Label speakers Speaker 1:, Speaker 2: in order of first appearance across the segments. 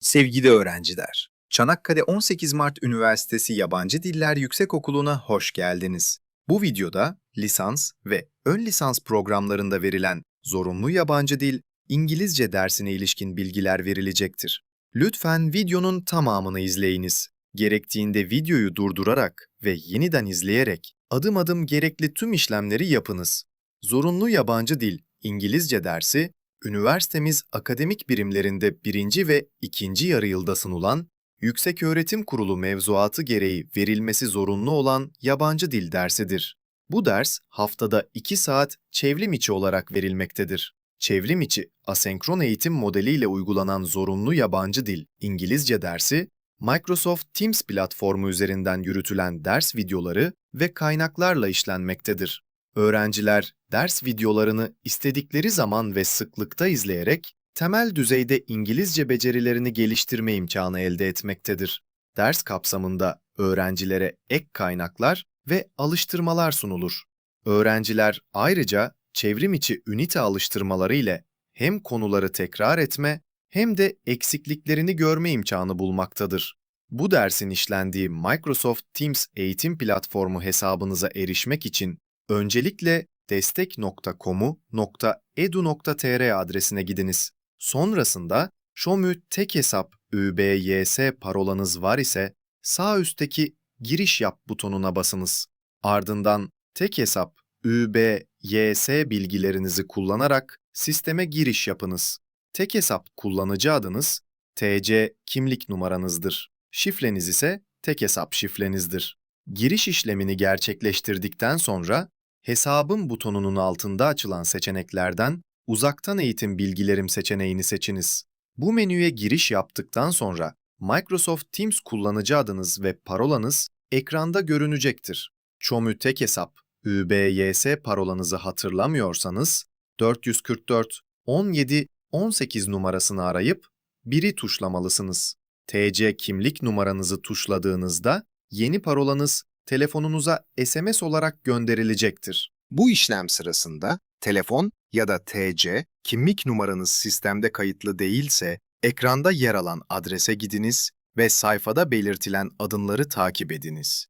Speaker 1: Sevgili öğrenciler, Çanakkale 18 Mart Üniversitesi Yabancı Diller Yüksekokulu'na hoş geldiniz. Bu videoda lisans ve ön lisans programlarında verilen zorunlu yabancı dil İngilizce dersine ilişkin bilgiler verilecektir. Lütfen videonun tamamını izleyiniz. Gerektiğinde videoyu durdurarak ve yeniden izleyerek adım adım gerekli tüm işlemleri yapınız. Zorunlu yabancı dil İngilizce dersi üniversitemiz akademik birimlerinde birinci ve ikinci yarı yılda sunulan, Yükseköğretim Kurulu mevzuatı gereği verilmesi zorunlu olan yabancı dil dersidir. Bu ders haftada 2 saat çevrim içi olarak verilmektedir. Çevrim içi asenkron eğitim modeliyle uygulanan zorunlu yabancı dil İngilizce dersi, Microsoft Teams platformu üzerinden yürütülen ders videoları ve kaynaklarla işlenmektedir. Öğrenciler ders videolarını istedikleri zaman ve sıklıkta izleyerek temel düzeyde İngilizce becerilerini geliştirme imkanı elde etmektedir. Ders kapsamında öğrencilere ek kaynaklar ve alıştırmalar sunulur. Öğrenciler ayrıca çevrim içi ünite alıştırmaları ile hem konuları tekrar etme hem de eksikliklerini görme imkanı bulmaktadır. Bu dersin işlendiği Microsoft Teams eğitim platformu hesabınıza erişmek için öncelikle destek.komu.edu.tr adresine gidiniz. Sonrasında Şomü tek hesap ÜBYS parolanız var ise sağ üstteki giriş yap butonuna basınız. Ardından tek hesap ÜBYS bilgilerinizi kullanarak sisteme giriş yapınız. Tek hesap kullanıcı adınız TC kimlik numaranızdır. Şifreniz ise tek hesap şifrenizdir. Giriş işlemini gerçekleştirdikten sonra hesabım butonunun altında açılan seçeneklerden uzaktan eğitim bilgilerim seçeneğini seçiniz. Bu menüye giriş yaptıktan sonra Microsoft Teams kullanıcı adınız ve parolanız ekranda görünecektir. Çomü tek hesap ÜBYS parolanızı hatırlamıyorsanız 444 17 18 numarasını arayıp biri tuşlamalısınız. TC kimlik numaranızı tuşladığınızda yeni parolanız telefonunuza SMS olarak gönderilecektir.
Speaker 2: Bu işlem sırasında telefon ya da TC kimlik numaranız sistemde kayıtlı değilse ekranda yer alan adrese gidiniz ve sayfada belirtilen adımları takip ediniz.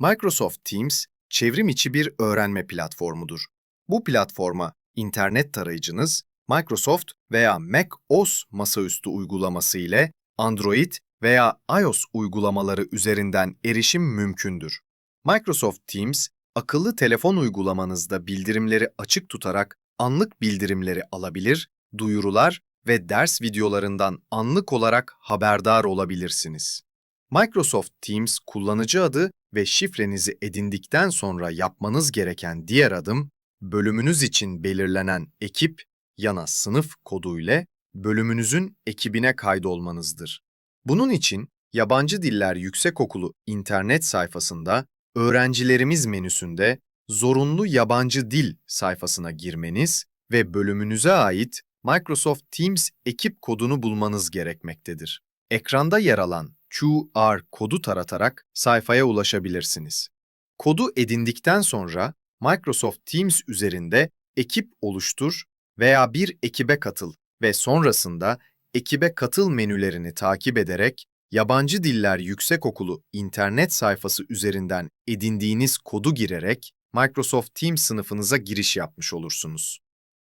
Speaker 2: Microsoft Teams çevrim içi bir öğrenme platformudur. Bu platforma internet tarayıcınız Microsoft veya Mac OS masaüstü uygulaması ile Android veya iOS uygulamaları üzerinden erişim mümkündür. Microsoft Teams, akıllı telefon uygulamanızda bildirimleri açık tutarak anlık bildirimleri alabilir, duyurular ve ders videolarından anlık olarak haberdar olabilirsiniz. Microsoft Teams kullanıcı adı ve şifrenizi edindikten sonra yapmanız gereken diğer adım, bölümünüz için belirlenen ekip yana sınıf kodu ile bölümünüzün ekibine kaydolmanızdır. Bunun için Yabancı Diller Yüksekokulu internet sayfasında Öğrencilerimiz menüsünde Zorunlu Yabancı Dil sayfasına girmeniz ve bölümünüze ait Microsoft Teams ekip kodunu bulmanız gerekmektedir. Ekranda yer alan QR kodu taratarak sayfaya ulaşabilirsiniz. Kodu edindikten sonra Microsoft Teams üzerinde ekip oluştur veya bir ekibe katıl ve sonrasında ekibe katıl menülerini takip ederek Yabancı Diller Yüksekokulu internet sayfası üzerinden edindiğiniz kodu girerek Microsoft Teams sınıfınıza giriş yapmış olursunuz.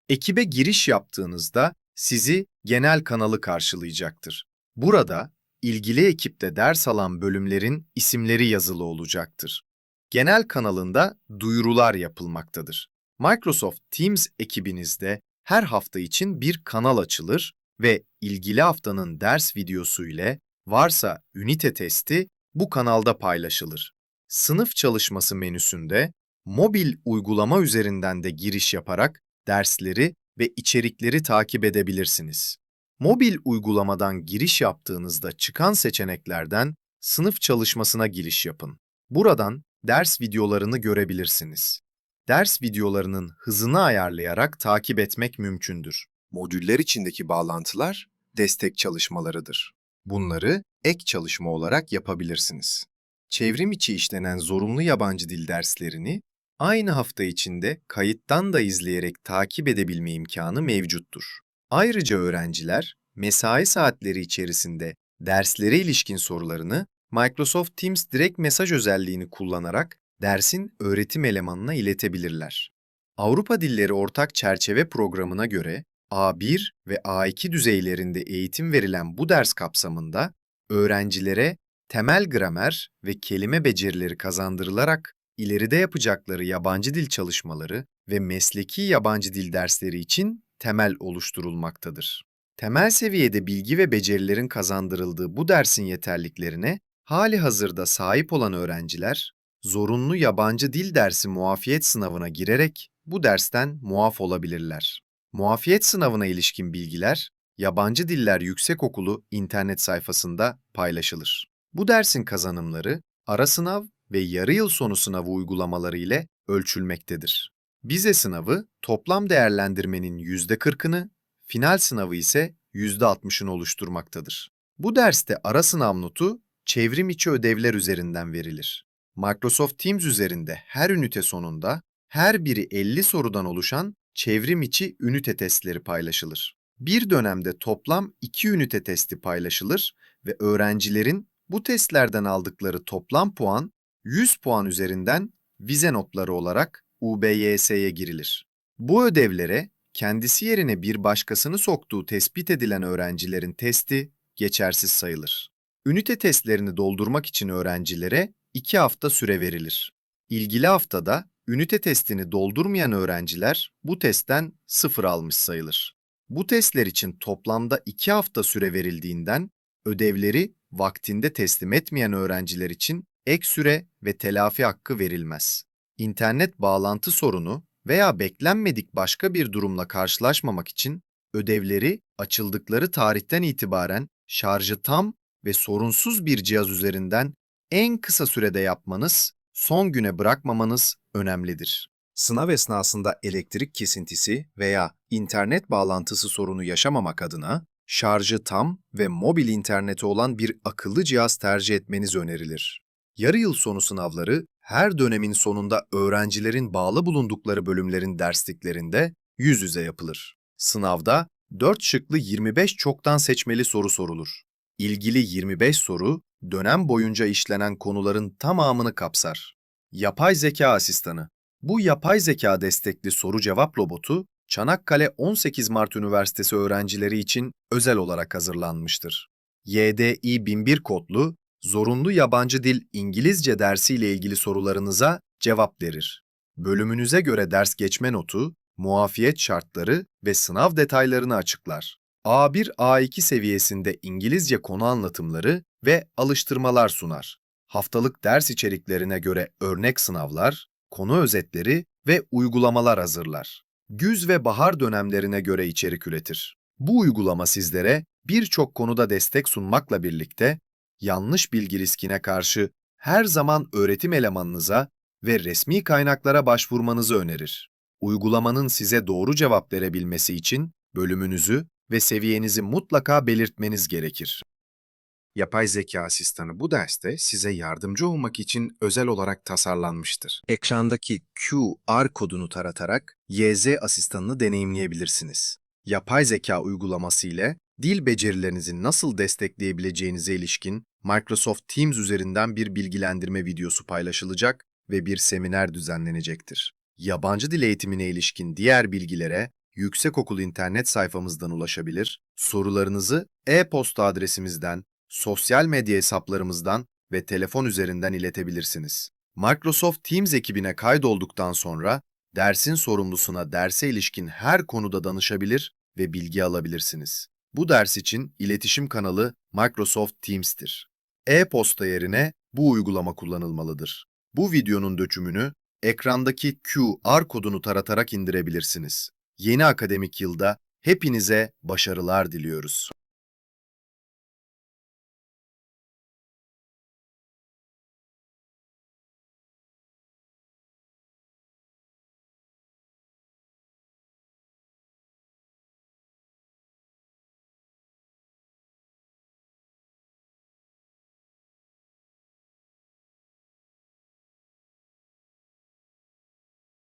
Speaker 2: Ekibe giriş yaptığınızda sizi genel kanalı karşılayacaktır. Burada ilgili ekipte ders alan bölümlerin isimleri yazılı olacaktır. Genel kanalında duyurular yapılmaktadır. Microsoft Teams ekibinizde her hafta için bir kanal açılır ve ilgili haftanın ders videosu ile varsa ünite testi bu kanalda paylaşılır. Sınıf çalışması menüsünde mobil uygulama üzerinden de giriş yaparak dersleri ve içerikleri takip edebilirsiniz. Mobil uygulamadan giriş yaptığınızda çıkan seçeneklerden sınıf çalışmasına giriş yapın. Buradan ders videolarını görebilirsiniz. Ders videolarının hızını ayarlayarak takip etmek mümkündür. Modüller içindeki bağlantılar destek çalışmalarıdır. Bunları ek çalışma olarak yapabilirsiniz. Çevrim içi işlenen zorunlu yabancı dil derslerini aynı hafta içinde kayıttan da izleyerek takip edebilme imkanı mevcuttur. Ayrıca öğrenciler mesai saatleri içerisinde
Speaker 1: Derslere ilişkin sorularını Microsoft Teams direkt mesaj özelliğini kullanarak dersin öğretim elemanına iletebilirler. Avrupa Dilleri Ortak Çerçeve Programı'na göre A1 ve A2 düzeylerinde eğitim verilen bu ders kapsamında öğrencilere temel gramer ve kelime becerileri kazandırılarak ileride yapacakları yabancı dil çalışmaları ve mesleki yabancı dil dersleri için temel oluşturulmaktadır. Temel seviyede bilgi ve becerilerin kazandırıldığı bu dersin yeterliklerine hali hazırda sahip olan öğrenciler, zorunlu yabancı dil dersi muafiyet sınavına girerek bu dersten muaf olabilirler. Muafiyet sınavına ilişkin bilgiler, Yabancı Diller Yüksekokulu internet sayfasında paylaşılır. Bu dersin kazanımları, ara sınav ve yarı yıl sonu sınavı uygulamaları ile ölçülmektedir. Vize sınavı toplam değerlendirmenin %40'ını, final sınavı ise %60'ını oluşturmaktadır. Bu derste ara sınav notu çevrim içi ödevler üzerinden verilir. Microsoft Teams üzerinde her ünite sonunda her biri 50 sorudan oluşan çevrim içi ünite testleri paylaşılır. Bir dönemde toplam 2 ünite testi paylaşılır ve öğrencilerin bu testlerden aldıkları toplam puan 100 puan üzerinden vize notları olarak UBYS'ye girilir. Bu ödevlere kendisi yerine bir başkasını soktuğu tespit edilen öğrencilerin testi geçersiz sayılır. Ünite testlerini doldurmak için öğrencilere 2 hafta süre verilir. İlgili haftada ünite testini doldurmayan öğrenciler bu testten sıfır almış sayılır. Bu testler için toplamda 2 hafta süre verildiğinden ödevleri vaktinde teslim etmeyen öğrenciler için ek süre ve telafi hakkı verilmez. İnternet bağlantı sorunu veya beklenmedik başka bir durumla karşılaşmamak için ödevleri açıldıkları tarihten itibaren şarjı tam ve sorunsuz bir cihaz üzerinden en kısa sürede yapmanız, son güne bırakmamanız önemlidir. Sınav esnasında elektrik kesintisi veya internet bağlantısı sorunu yaşamamak adına şarjı tam ve mobil interneti olan bir akıllı cihaz tercih etmeniz önerilir. Yarı yıl sonu sınavları her dönemin sonunda öğrencilerin bağlı bulundukları bölümlerin dersliklerinde yüz yüze yapılır. Sınavda 4 şıklı 25 çoktan seçmeli soru sorulur. İlgili 25 soru dönem boyunca işlenen konuların tamamını kapsar. Yapay zeka asistanı Bu yapay zeka destekli soru cevap robotu Çanakkale 18 Mart Üniversitesi öğrencileri için özel olarak hazırlanmıştır. YDI 1001 kodlu zorunlu yabancı dil İngilizce dersiyle ilgili sorularınıza cevap verir. Bölümünüze göre ders geçme notu, muafiyet şartları ve sınav detaylarını açıklar. A1, A2 seviyesinde İngilizce konu anlatımları ve alıştırmalar sunar. Haftalık ders içeriklerine göre örnek sınavlar, konu özetleri ve uygulamalar hazırlar. Güz ve bahar dönemlerine göre içerik üretir. Bu uygulama sizlere birçok konuda destek sunmakla birlikte yanlış bilgi riskine karşı her zaman öğretim elemanınıza ve resmi kaynaklara başvurmanızı önerir. Uygulamanın size doğru cevap verebilmesi için bölümünüzü ve seviyenizi mutlaka belirtmeniz gerekir. Yapay zeka asistanı bu derste size yardımcı olmak için özel olarak tasarlanmıştır. Ekrandaki QR kodunu taratarak YZ asistanını deneyimleyebilirsiniz. Yapay zeka uygulaması ile dil becerilerinizi nasıl destekleyebileceğinize ilişkin Microsoft Teams üzerinden bir bilgilendirme videosu paylaşılacak ve bir seminer düzenlenecektir. Yabancı dil eğitimine ilişkin diğer bilgilere Yüksekokul internet sayfamızdan ulaşabilir, sorularınızı e-posta adresimizden, sosyal medya hesaplarımızdan ve telefon üzerinden iletebilirsiniz. Microsoft Teams ekibine kaydolduktan sonra dersin sorumlusuna derse ilişkin her konuda danışabilir ve bilgi alabilirsiniz. Bu ders için iletişim kanalı Microsoft Teams'tir. E-posta yerine bu uygulama kullanılmalıdır. Bu videonun dökümünü ekrandaki QR kodunu taratarak indirebilirsiniz. Yeni akademik yılda hepinize başarılar diliyoruz.